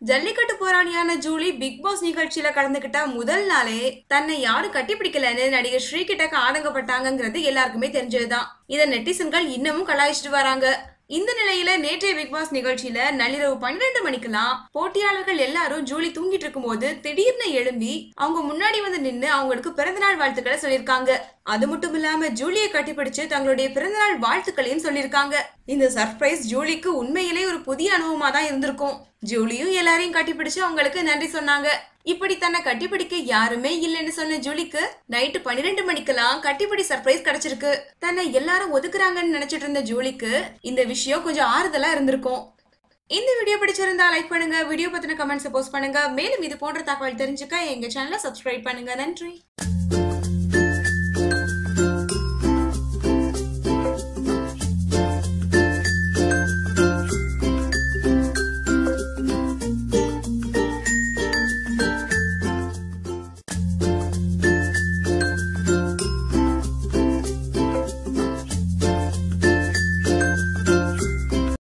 ஜல்லிக்கட்டு போராளியான Julie big boss நிகழ்ச்சியில கலந்துகிட்ட முதல் நாளே தன்னை யாரும் கட்டிப்பிடிக்கலன்னு நடிகர் ஸ்ரீ கிட்டக்க ஆதங்கப்பட்டாங்கங்கிறது எல்லாருக்குமே தெரிஞ்சதுதான். இதை நெட்டிசன்கள் இன்னமும் கலாய்ச்சிட்டு வராங்க. இந்த நிலையில நேற்றைய பிக் பாஸ் நிகழ்ச்சியில நள்ளிரவு பன்னிரண்டு மணிக்கெல்லாம் போட்டியாளர்கள் எல்லாரும் ஜூலி தூங்கிட்டு இருக்கும்போது திடீர்னு எழும்பி அவங்க முன்னாடி வந்து நின்று அவங்களுக்கு பிறந்தநாள் வாழ்த்துக்களை சொல்லியிருக்காங்க. அது மட்டும் இல்லாம ஜூலியை கட்டிப்பிடிச்சு தங்களுடைய பிறந்தநாள் வாழ்த்துக்களையும் சொல்லியிருக்காங்க. இந்த சர்ப்ரைஸ் ஜூலிக்கு உண்மையிலே ஒரு புதிய அனுபவமா தான் இருந்திருக்கும். ஜூலியும் எல்லாரையும் கட்டிப்பிடிச்சு அவங்களுக்கு நன்றி சொன்னாங்க. இப்படி தன்னை கட்டிப்பிடிக்க யாருமே இல்லைன்னு சொன்ன ஜூலிக்கு நைட்டு பன்னிரெண்டு மணிக்கெல்லாம் கட்டிப்பிடி சர்ப்ரைஸ் கிடைச்சிருக்கு. தன்னை எல்லாரும் ஒதுக்குறாங்கன்னு நினைச்சிட்டு இருந்த ஜூலிக்கு இந்த விஷயம் கொஞ்சம் ஆறுதலா இருந்திருக்கும். இந்த வீடியோ பிடிச்சிருந்தா லைக் பண்ணுங்க வீடியோ பத்தின கமெண்ட்ஸ் போஸ்ட் பண்ணுங்க. மேலும் இது போன்ற தகவல் தெரிஞ்சுக்க எங்க சேனலை சப்ஸ்கிரைப் பண்ணுங்க. நன்றி.